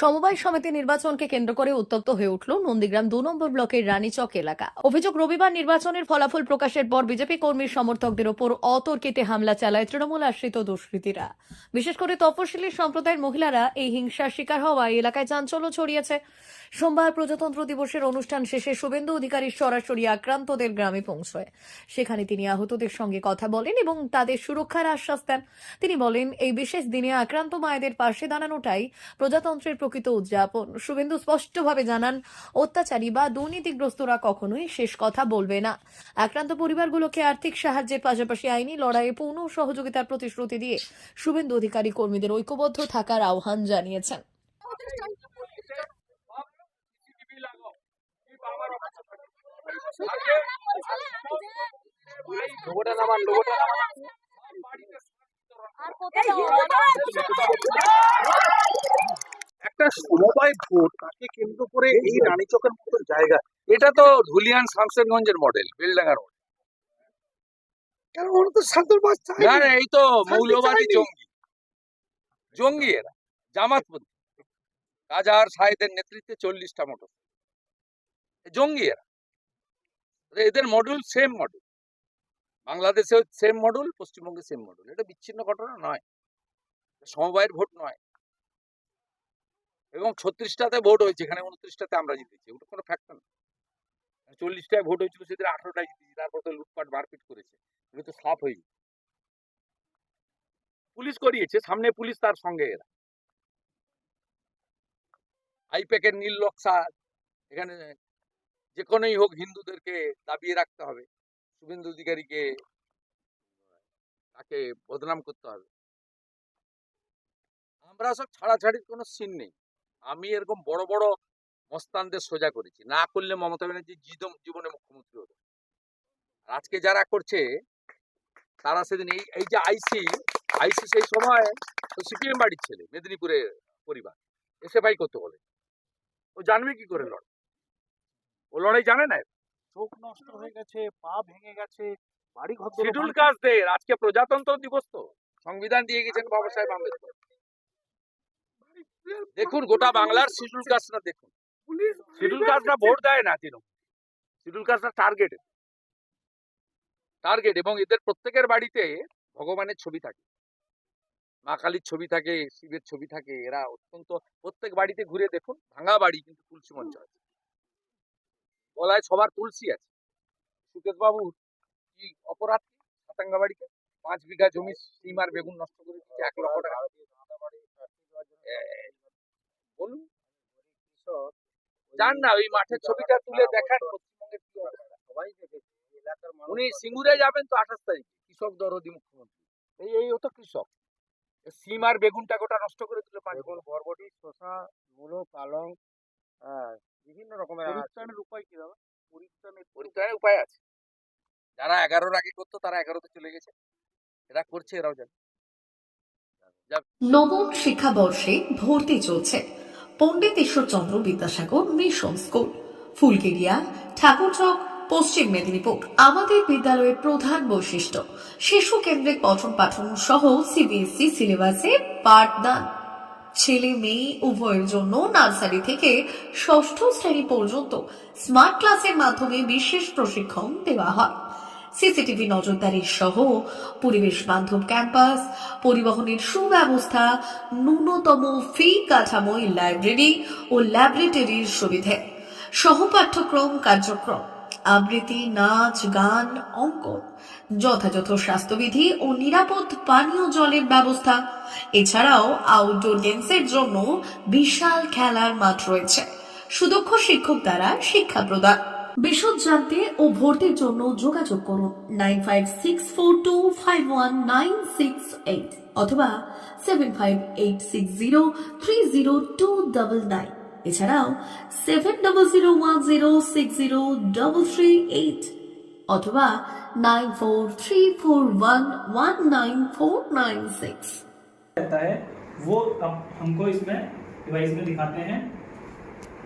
সমবায় সমিতি নির্বাচনকে কেন্দ্র করে উত্তপ্ত হয়ে উঠল নন্দীগ্রাম দু নম্বর ব্লকের রানীচক এলাকা। অভিযোগ, রবিবার নির্বাচনের ফলাফল প্রকাশের পর বিজেপি কর্মী সমর্থকদের ওপর অতর্কিতে হামলা চালায় তৃণমূল আশ্রিত দুষ্কৃতীরা। বিশেষ করে তপশিলি সম্প্রদায়ের মহিলারা এই হিংসার শিকার হওয়ায় এলাকায় চাঞ্চল্য ছড়িয়েছে। সোমবার প্রজাতন্ত্র দিবসের অনুষ্ঠান শেষে শুভেন্দু অধিকারী সরাসরি আক্রান্তদের গ্রামে পৌঁছয়। সেখানে তিনি আহতদের সঙ্গে কথা বলেন এবং তাদের সুরক্ষার আশ্বাস দেন। তিনি বলেন, এই বিশেষ দিনে আক্রান্ত মায়েদের পাশে দাঁড়ানোটাই প্রজাতন্ত্রের প্রকৃত উদযাপন। শুভেন্দু স্পষ্টভাবে জানান, অত্যাচারী বা দুর্নীতিগ্রস্তরা কখনোই শেষ কথা বলবে না। আক্রান্ত পরিবারগুলোকে আর্থিক সাহায্যের পাশাপাশি আইনি লড়াইয়ে পূর্ণ সহযোগিতার প্রতিশ্রুতি দিয়ে শুভেন্দু অধিকারী কর্মীদের ঐক্যবদ্ধ থাকার আহ্বান জানিয়েছেন। লোগোটা নামান একটা সমবায় ভোট তাকে কেন্দ্র করে এই রানীচকের মতো জায়গা। এটা তো ধুলিয়ান শামসেরগঞ্জের মডেল বেলডাঙ্গার মডেল ওরা তো সাধুর বাস না না, এই তো মৌলবাদী জঙ্গি। জঙ্গি এরা জামাতপন্থী কাজার সাহেদের নেতৃত্বে চল্লিশটা মোটর জঙ্গি এরা। এদের মডেল সেম মডেল বাংলাদেশে সেম মডেল পশ্চিমবঙ্গে সেম মডেল এটা বিচ্ছিন্ন ঘটনা নয়। সমবায়ের ভোট নয়। এবং ছত্রিশটাতে ভোট হয়েছে, এখানে উনত্রিশটাতে আমরা জিতেছি, ওটা কোনো ফ্যাক্টর না। চল্লিশটায় ভোট হয়েছিল সেদিন আঠারোটায় জিতেছি, তারপর তো লুটপাট মারপিট করেছে, এগুলো তো সাফ হয়ে। পুলিশ করিয়েছে, সামনে পুলিশ তার সঙ্গে এরা। আইপ্যাকের নীল নকশা এখানে যে কোনোই হোক হিন্দুদেরকে দাবিয়ে রাখতে হবে, শুভেন্দু অধিকারীকে তাকে বদনাম করতে হবে। আমরা সব ছাড়াছাড়ির কোনো সিন নেই। আমি এরকম বড় বড় মস্তানদের সোজা করেছি। না করলে মমতা ব্যানার্জি জীবন- জীবনে মুখ্যমন্ত্রী হতো আজকে যারা করছে তারা সেদিন এই এই যে আইসি আইসি সেই সময় তো সিপিএম বাড়ির ছেলে মেদিনীপুরের পরিবার। এসে ভাই করতে বলে। ও জানবে কি করে লড়াই? ও লড়াই জানে না? চোখ নষ্ট হয়ে গেছে পা ভেঙে গেছে বাড়ি ঘর শিডিউল কাস্টদের আজকে প্রজাতন্ত্র দিবস তো। সংবিধান দিয়ে গেছেন বাবা সাহেব আম্বেদকর। দেখুন গোটা বাংলার শিডিউল কাস্টরা দেখুন। শিডিউল কাস্টরা ভোট দেয় না তৃণমূল শিডিউল কাস্টরা টার্গেট টার্গেট এবং এদের প্রত্যেকের বাড়িতে ভগবানের ছবি থাকে। মা কালীর ছবি থাকে শিবের ছবি থাকে। এরা অত্যন্ত প্রত্যেক বাড়িতে ঘুরে দেখুন ভাঙা বাড়ি কিন্তু তুলসী মঞ্চ আছে। গলায় সবার তুলসী আছে। সুকেশ বাবুর কি অপরাধ? সাতাঙ্গা বাড়িতে পাঁচ বিঘা জমি সিম আর বেগুন নষ্ট করে এক লক্ষ টাকা। বলুন। যান না ওই মাঠের ছবিটা তুলে দেখান পশ্চিমবঙ্গের কি সবাই উনি সিঙ্গুরে যাবেন তো আঠাশ তারিখে। কৃষক দরদি মুখ্যমন্ত্রী। এই এই ও তো কৃষক। সিম আর বেগুনটা গোটা নষ্ট করে দিল দেখুন বরবটি শসা মূলো পালং হ্যাঁ, বিভিন্ন রকমের পরিত্রাণের উপায় কি দাদা? পরিত্রাণের পরিত্রাণের উপায় আছে। যারা এগারোর আগে করতো তারা এগারোতে চলে গেছে। এরা করছে এরাও জানে। নবম শিক্ষাবর্ষে ভর্তি চলছে পণ্ডিত ঈশ্বরচন্দ্র বিদ্যাসাগর মিশন স্কুল, ফুলকেরিয়া ঠাকুরচক পশ্চিম মেদিনীপুর। আমাদের বিদ্যালয়ের প্রধান বৈশিষ্ট্য, শিশু কেন্দ্রিক পঠন পাঠন সহ সিবিএসই সিলেবাসে পাঠদান। ছেলে মেয়ে উভয়ের জন্য নার্সারি থেকে ষষ্ঠ শ্রেণি পর্যন্ত স্মার্ট ক্লাসের মাধ্যমে বিশেষ প্রশিক্ষণ দেওয়া হয়। সিসিটিভি নজরদারি সহ পরিবেশ বান্ধব ক্যাম্পাস, পরিবহনের সুব্যবস্থা, ন্যূনতম ফি কাঠামোয় লাইব্রেরি ও ল্যাবরেটরির সুবিধে। সহপাঠ্যক্রম কার্যক্রম, আবৃত্তি, নাচ, গান, অঙ্কন, যথাযথ স্বাস্থ্যবিধি ও নিরাপদ পানীয় জলের ব্যবস্থা। এছাড়াও আউটডোর গেমসের জন্য বিশাল খেলার মাঠ রয়েছে। সুদক্ষ শিক্ষক দ্বারা শিক্ষা প্রদান। বিশদ জানতে ও ভর্তির জন্য যোগাযোগ করুন nine five six four two five one nine six eight অথবা seven five eight six zero three zero two double nine. এছাড়াও seven double zero one zero six zero double three eight অথবা nine four three four one one nine four nine six. रहता है। वो अब हमको इसमें device में दिखाते हैं।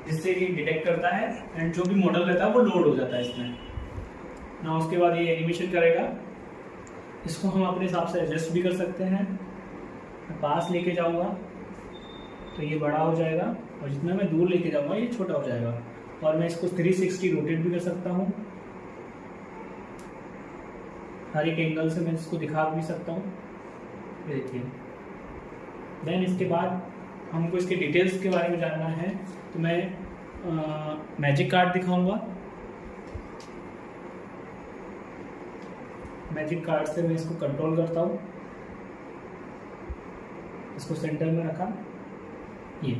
जिससे ये डिटेक्ट करता है एंड जो भी मॉडल रहता है वो लोड हो जाता है इसमें। ना उसके बाद ये एनिमेशन करेगा। इसको हम अपने हिसाब से एडजस्ट भी कर सकते हैं। मैं पास लेके जाऊँगा तो ये बड़ा हो जाएगा। और जितना मैं दूर लेके जाऊँगा, ये छोटा हो जाएगा। और मैं इसको 360 रोटेट भी कर सकता हूँ। हर एक एंगल से मैं इसको दिखा भी सकता हूँ। देखिए। देन इसके बाद हमको इसके डिटेल्स के बारे में जानना है तो मैं मैजिक कार्ड दिखाऊँगा। मैजिक कार्ड से मैं इसको कंट्रोल करता हूँ। इसको सेंटर में रखा। ये।